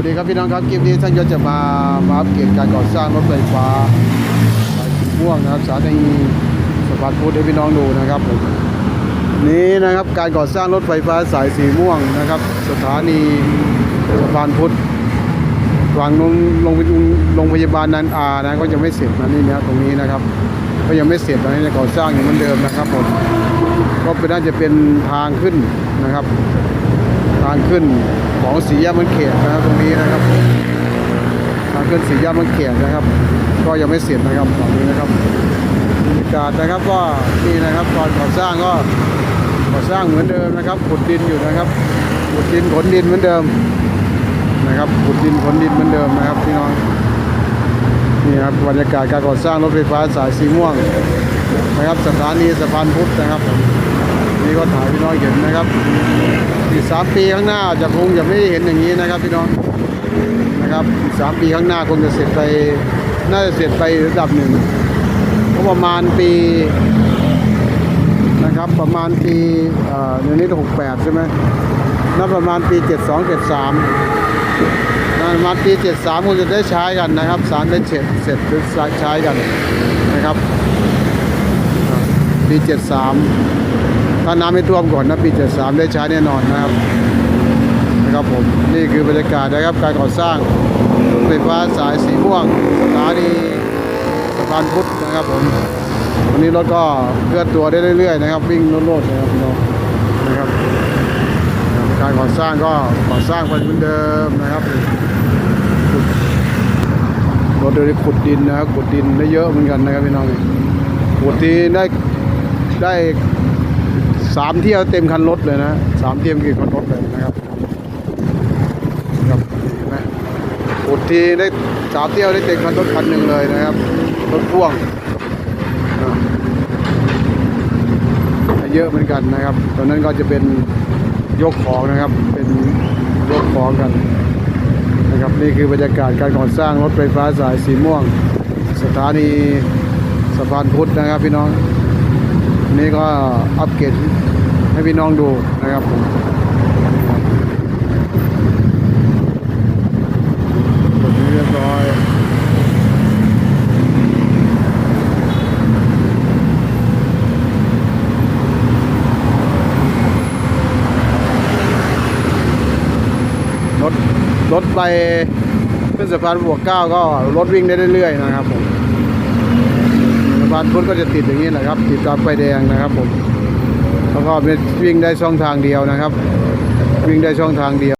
วัสดีครับพี่น้องครับคลิปนี้ท่านยศจะมามาอัปเกรดการก่อสร้างรถไฟฟ้าสายสีม่วงนะครับสถานีสะพานพุทธให้พี่น้องดูนะครับผมนี้นะครับการก่อสร้างรถไฟฟ้าสายสีม่วงนะครับ สถานีสะพานพุทธฝั่งลงลงโรงพยาบาลนันอานะก็ยังไม่เสร็จนะนี่นะตรงนี้นะครับ ก็ยังไม่เสร็จนะนี่ก่อสร้างอยู่เหมือนเดิมนะครับผมก็เป็นน่าจะเป็นทางขึ้นนะครับ ทางขึ้น ของสีแยกมันเขตนะครับตรงนี้นะครับทางขึ้นสีแยกมันเขตนะครับ ก็ยังไม่เสร็จนะครับตอนนี้นะครับบรรยากาศนะครับก็นี่นะครับตอนก่อสร้างก็ก่อสร้างเหมือนเดิมนะครับขุดดินอยู่นะครับขุดดินขนดินเหมือนเดิมนะครับขุดดินขนดินเหมือนเดิมนะครับพี่น้องนี่ครับบรรยากาศการก่อสร้างรถไฟฟ้าสายสีม่วงนะครับสถานีสะพานพุทธนะครับ น้องเห็นนะครับอีกสามปีข้างหน้าจะคงจะไม่เห็นอย่างนี้นะครับพี่น้องนะครับอีกสามปีข้างหน้าคงจะเสร็จไปน่าจะเสร็จไประดับหนึ่งก็ประมาณปีนะครับประมาณปีเอ่อเดี๋ยวนี้หกแปดใช่ไหมน่าประมาณปีเจ็ดสองเจ็ดสามประมาณปีเจ็ดสามคงจะได้ใช้กันนะครับสารได้เสร็จเสร็จใช้กันนะครับปีเจ็ดสาม ถ้าน้ำไม่ท่วมก่อนนะปี 73 ได้ใช้แน่นอนนะครับนะครับผมนี่คือบรรยากาศนะครับการก่อสร้างรถไฟฟ้าสายสีม่วงสถานีสะพานพุทธนะครับผมวันนี้รถก็เคลื่อนตัวได้เรื่อยๆนะครับ วิ่งโลดๆนะครับพี่น้องนะครับการก่อสร้างก็ก่อสร้างไปเหมือนเดิมนะครับรถเดินขุดดินนะครับขุดดินได้เยอะเหมือนกันนะครับพี่น้องขุดทีได้ได้ สามเที่ยวเต็มคันรถเลยนะสามเที่ยวกี่คันรถเลยนะครับครับนไหมอุดทีได้สามเที่ยวได้เต็มคันรถคันหนึ่งเลยนะครับรถพ่วงอ่าเยอะเหมือนกันนะครับตอนนั้นก็จะเป็นยกของนะครับ เป็นยกของกันนะครับนี่คือบรรยากาศการก่อสร้างรถไฟฟ้าสายสีม่วง สถานีสะพานพุทธนะครับพี่น้อง นี่ก็อัปเกรดให้พี่น้องดูนะครับผมเรียบร้อยรถรถไปขึ้นสะพานบวกเก้าก็รถวิ่งได้เรื่อยๆนะครับผม สะพานพุทธก็จะติดอย่างนี้แหละครับ ติดตามไฟแดงนะครับผมแล้วก็เป็นวิ่งได้ช่องทางเดียวนะครับ วิ่งได้ช่องทางเดียว